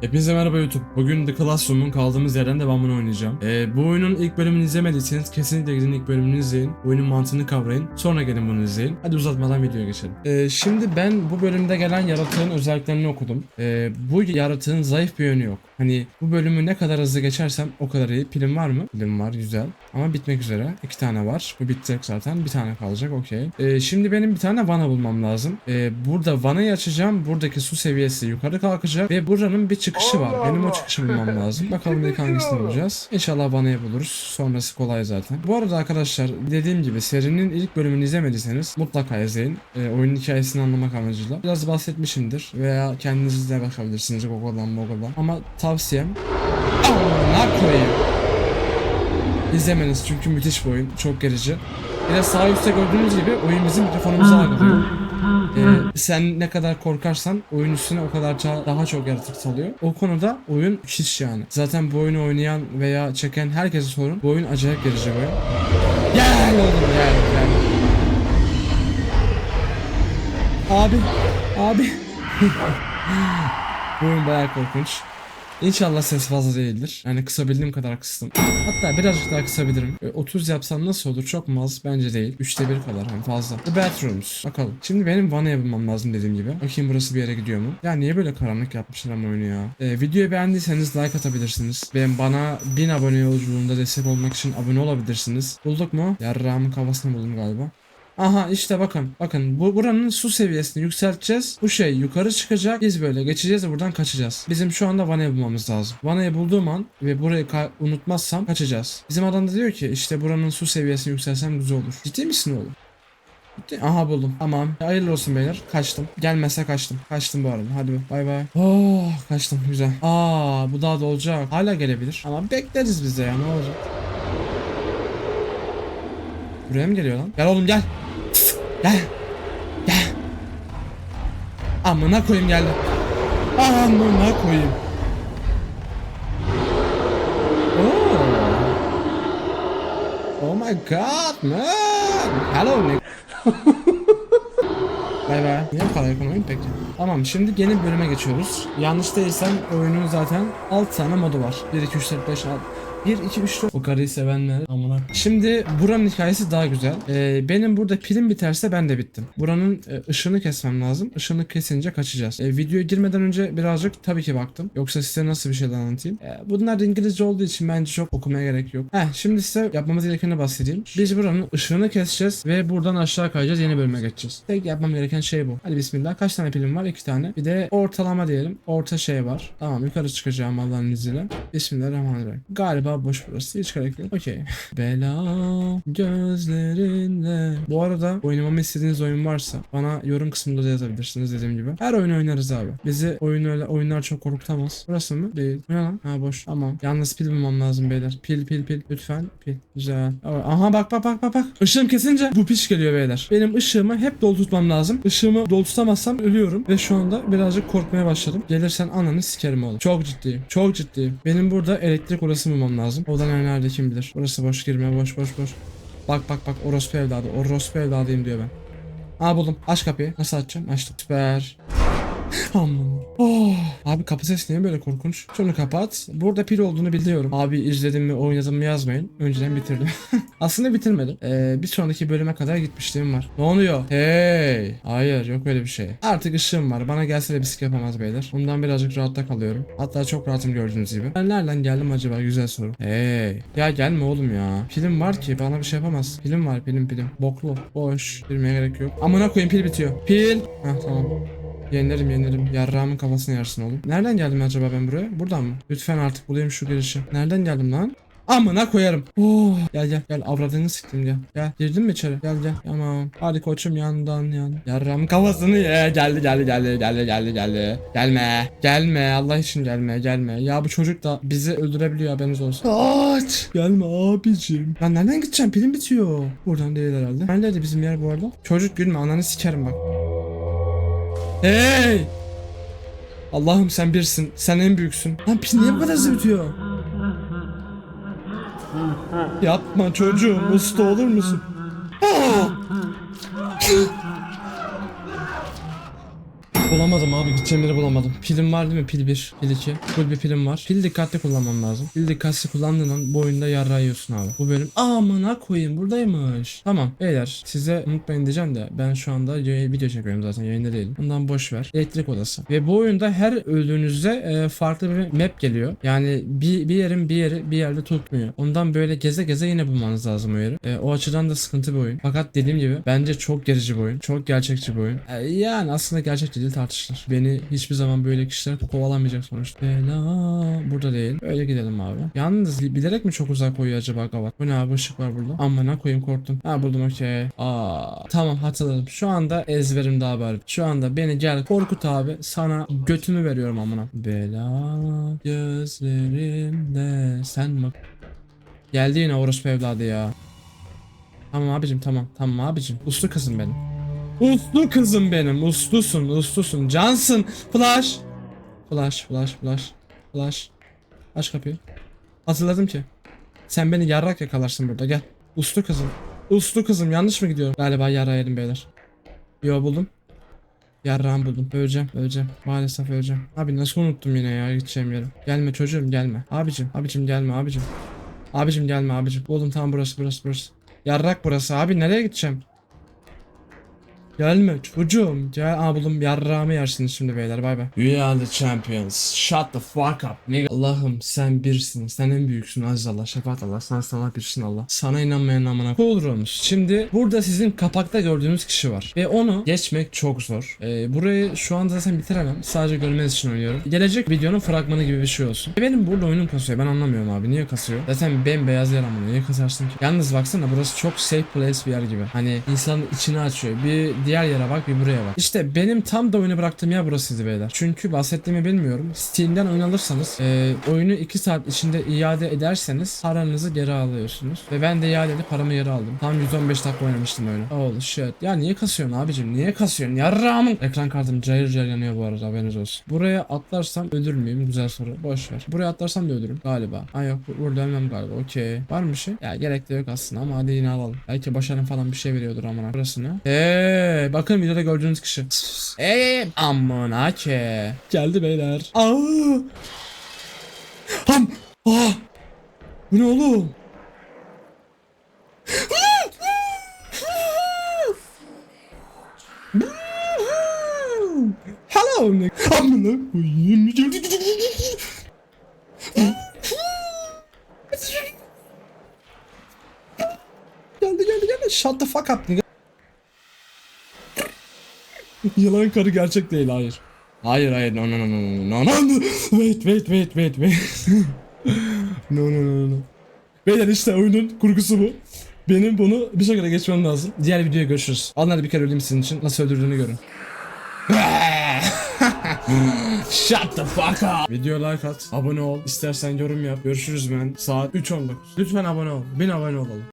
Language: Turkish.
Hepinize merhaba YouTube. Bugün The Classroom'un kaldığımız yerden devamını oynayacağım. Ee, bu oyunun ilk bölümünü izlemediyseniz kesinlikle gidin ilk bölümünü izleyin. Oyunun mantığını kavrayın. Sonra gelin bunu izleyin. Hadi uzatmadan videoya geçelim. Ee, şimdi ben bu bölümde gelen yaratığın özelliklerini okudum. Ee, bu yaratığın zayıf bir yönü yok. Hani bu bölümü ne kadar hızlı geçersem o kadar iyi. Pilim var mı? Pilim var güzel. Ama bitmek üzere. İki tane var. Bu bitecek zaten. Bir tane kalacak okey. Ee, şimdi benim bir tane vana bulmam lazım. Ee, burada vanayı açacağım. Buradaki su seviyesi yukarı kalkacak. Ve buranın bir çıkışı var. Benim o çıkışı bulmam lazım. Bakalım ilk hangisini bulacağız. İnşallah vanayı buluruz. Sonrası kolay zaten. Bu arada arkadaşlar dediğim gibi serinin ilk bölümünü izlemediyseniz mutlaka izleyin. Ee, oyunun hikayesini anlamak amacıyla. Biraz bahsetmişimdir. Veya kendiniz de bakabilirsiniz Google'dan Google'dan. Ama tavsiyem Amına koyayım. İzlemeniz çünkü müthiş bir oyun. Çok gerici. Bir de sağ üstte gördüğünüz gibi oyun bizim mikrofonumuza algılıyor. Ee, sen ne kadar korkarsan oyun üstüne o kadar daha çok yaratık salıyor. O konuda oyun hiç yani. Zaten bu oyunu oynayan veya çeken herkese sorun. Bu oyun acayip gerici bir oyun. Gel oğlum gel gel. Abi, abi. bu oyun bayağı korkunç. İnşallah ses fazla değildir. Yani kısabildiğim kadar kıstım. Hatta birazcık daha kısabilirim. E, 30 yapsam nasıl olur? Çok mu az? Bence değil. 3'te 1 kadar hani fazla. The Bathrooms. Bakalım. Şimdi benim vanaya bulmam lazım dediğim gibi. Bakayım burası bir yere gidiyor mu? Ya niye böyle karanlık yapmışlar ama oyunu ya? E, videoyu beğendiyseniz like atabilirsiniz. Ve bana 1000 abone yolculuğunda destek olmak için abone olabilirsiniz. Bulduk mu? Yarrağımın kafasını buldum galiba. Aha işte bakın. Bakın bu buranın su seviyesini yükselteceğiz. Bu şey yukarı çıkacak. Biz böyle geçeceğiz ve buradan kaçacağız. Bizim şu anda vanayı bulmamız lazım. Vanayı bulduğum an ve burayı unutmazsam kaçacağız. Bizim adam da diyor ki işte buranın su seviyesini yükseltsem güzel olur. Ciddi misin oğlum? Aha buldum. Tamam. Hayırlı olsun beyler. Kaçtım. Gelmezse kaçtım. Kaçtım bu arada. Hadi bay bay. Oh kaçtım. Güzel. Aa bu daha da olacak. Hala gelebilir. Ama bekleriz biz de ya. Ne olacak? Buraya mı geliyor lan? Gel oğlum gel. Gel. Gel. Amına koyayım geldi. Amına koyayım. Oh. Oh my god man. Hello Nick. Bay bay. Niye bu kadar ekonomik peki? Tamam şimdi yeni bölüme geçiyoruz. Yanlış değilsem oyunun zaten 6 tane modu var. 1, 2, 3, 4, 5, 6. 1, 2, 3, 4. O karıyı sevenler. Amına. Şimdi buranın hikayesi daha güzel. Ee, benim burada pilim biterse ben de bittim. Buranın e, ışığını kesmem lazım. Işığını kesince kaçacağız. E, videoya girmeden önce birazcık tabii ki baktım. Yoksa size nasıl bir şeyler anlatayım. E, bunlar İngilizce olduğu için bence çok okumaya gerek yok. Heh, şimdi size yapmamız gerekeni bahsedeyim. Biz buranın ışığını keseceğiz ve buradan aşağı kayacağız. Yeni bölüme geçeceğiz. Tek yapmam gereken şey bu. Hadi bismillah. Kaç tane pilim var? İki tane. Bir de ortalama diyelim. Orta şey var. Tamam yukarı çıkacağım Allah'ın izniyle. Bismillahirrahmanirrahim. Galiba boş burası. Hiç gerek yok. Okey. Bela gözlerinde. Bu arada oynamamı istediğiniz oyun varsa bana yorum kısmında da yazabilirsiniz dediğim gibi. Her oyunu oynarız abi. Bizi oyun öyle oyunlar çok korkutamaz. Burası mı? Değil. Bu Ne lan? Ha boş. Tamam. Yalnız pil bulmam lazım beyler. Pil pil pil. Lütfen pil. Güzel. Aha bak bak bak bak bak. Işığım kesince bu piş geliyor beyler. Benim ışığımı hep dolu tutmam lazım. Işığımı dolu tutamazsam ölüyorum. Ve şu anda birazcık korkmaya başladım. Gelirsen ananı sikerim oğlum. Çok ciddiyim. Çok ciddiyim. Benim burada elektrik odası bulmam lazım. Odan nerede kim bilir. Burası boş girme boş boş boş. Bak bak bak orospu evladı. Orospu evladıyım diyor ben. Aa buldum. Aç kapıyı. Nasıl açacağım? Açtım. Süper. Aman. Oh. Abi kapı sesi niye böyle korkunç? Şunu kapat. Burada pil olduğunu biliyorum. Abi izledim mi oynadım mı yazmayın. Önceden bitirdim. Aslında bitirmedim. Ee, bir sonraki bölüme kadar gitmişliğim var. Ne oluyor? Hey. Hayır yok öyle bir şey. Artık ışığım var. Bana gelse de bisik yapamaz beyler. Ondan birazcık rahatta kalıyorum. Hatta çok rahatım gördüğünüz gibi. Ben nereden geldim acaba? Güzel soru. Hey. Ya gelme oğlum ya. Pilim var ki bana bir şey yapamaz. Pilim var pilim pilim. Boklu. Boş. Girmeye gerek yok. Amına koyayım pil bitiyor. Pil. Heh tamam. Yenilerim yenilerim. Yarrağımın kafasını yarsın oğlum. Nereden geldim acaba ben buraya? Buradan mı? Lütfen artık bulayım şu girişi. Nereden geldim lan? Amına koyarım. Oh. Gel gel gel avradını siktim gel. Gel girdin mi içeri? Gel gel. Tamam. Hadi koçum yandan yan. Yarram kafasını ye. Geldi geldi geldi geldi geldi geldi. Gelme. Gelme Allah için gelme gelme. Ya bu çocuk da bizi öldürebiliyor haberiniz olsun. Aç. Gelme abicim. Ben nereden gideceğim? Pilim bitiyor. Buradan değil herhalde. Neredeydi bizim yer bu arada? Çocuk gülme ananı sikerim bak. Hey! Allah'ım sen birsin. Sen en büyüksün. Lan pil niye bu kadar hızlı bitiyor? Yapma çocuğum. Usta olur musun? Bulamadım abi gideceğim yeri bulamadım. Pilim var değil mi? Pil 1, pil 2. Full bir pilim var. Pil dikkatli kullanmam lazım. Pil dikkatli kullandığın an bu oyunda yarra yiyorsun abi. Bu benim amına koyayım buradaymış. Tamam beyler size unutmayın diyeceğim de ben şu anda video çekiyorum zaten yayında değilim. Ondan boş ver. Elektrik odası. Ve bu oyunda her öldüğünüzde e, farklı bir map geliyor. Yani bir, bir yerin bir yeri bir yerde tutmuyor. Ondan böyle geze geze yine bulmanız lazım o yeri. E, o açıdan da sıkıntı bir oyun. Fakat dediğim gibi bence çok gerici bir oyun. Çok gerçekçi bir oyun. E, yani aslında gerçekçi değil tartışılır. Beni hiçbir zaman böyle kişiler kovalamayacak sonuçta. Bela burada değil. Öyle gidelim abi. Yalnız bilerek mi çok uzak koyuyor acaba Gavat? Bu ne abi ışık var burada. Amına koyayım korktum. Ha buldum okey. Aa tamam hatırladım. Şu anda ezberim daha bari. Şu anda beni gel korkut abi. Sana götümü veriyorum amına. Bela gözlerimde sen bak. Geldi yine orospu evladı ya. Tamam abicim tamam. Tamam abicim. Uslu kızım benim. Uslu kızım benim. Uslusun, uslusun. Cansın. Flash. Flash, flash, flash. Flash. Aç kapıyı. Hatırladım ki. Sen beni yarrak yakalarsın burada. Gel. Uslu kızım. Uslu kızım. Yanlış mı gidiyorum? Galiba yarrağı yedim beyler. Yo buldum. Yarrağımı buldum. Öleceğim, öleceğim. Maalesef öleceğim. Abi nasıl unuttum yine ya gideceğim yeri. Gelme çocuğum gelme. Abicim, abicim gelme abicim. Abicim gelme abicim. Buldum tamam burası burası burası. Yarrak burası abi nereye gideceğim? Gelme çocuğum. Gel. Aa buldum yarrağımı yersiniz şimdi beyler bay bay. We are the champions. Shut the fuck up. nigga. Allah'ım sen birsin. Sen en büyüksün aziz Allah. Şefaat Allah. Sen sana birsin Allah. Sana inanmayan amına. Cool Rooms. Şimdi burada sizin kapakta gördüğünüz kişi var. Ve onu geçmek çok zor. Ee, burayı şu anda zaten bitiremem. Sadece görmeniz için oynuyorum. Gelecek videonun fragmanı gibi bir şey olsun. E, Benim burada oyunum kasıyor. Ben anlamıyorum abi. Niye kasıyor? Zaten bembeyaz yer amına. Niye kasarsın ki? Yalnız baksana burası çok safe place bir yer gibi. Hani insanın içini açıyor. Bir diğer yere bak bir buraya bak. İşte benim tam da oyunu bıraktığım yer burasıydı beyler. Çünkü bahsettiğimi bilmiyorum. Steam'den oyun alırsanız e, oyunu 2 saat içinde iade ederseniz paranızı geri alıyorsunuz. Ve ben de iade edip paramı geri aldım. Tam 115 dakika oynamıştım oyunu. Oh shit. Ya niye kasıyorsun abicim? Niye kasıyorsun? Yarrağımın. Ekran kartım cayır cayır yanıyor bu arada haberiniz olsun. Buraya atlarsam ölür müyüm? Güzel soru. Boş ver. Buraya atlarsam da ölürüm galiba. Ay yok bu- burada ölmem galiba. Okey. Var mı şey? Ya gerek de yok aslında ama hadi yine alalım. Belki başarım falan bir şey veriyordur amına. Burası ne? Eee bakın videoda gördüğünüz kişi. Eee amına ke. Geldi beyler. Aa. Ham. Aa. Bu ne oğlum? Hello Nick. Amına koyayım. Geldi geldi geldi. Shut the fuck up nigga. Yılan karı gerçek değil hayır. Hayır hayır. No no no no no no no Wait wait wait wait wait. No no no no Beyler işte oyunun kurgusu bu. Benim bunu bir şekilde geçmem lazım. Diğer videoya görüşürüz. Hadi bir kere öleyim sizin için. Nasıl öldürdüğünü görün. Shut the fuck up. Video like at Abone ol. İstersen yorum yap. Görüşürüz ben. Saat 3.19 Lütfen abone ol. 1000 abone olalım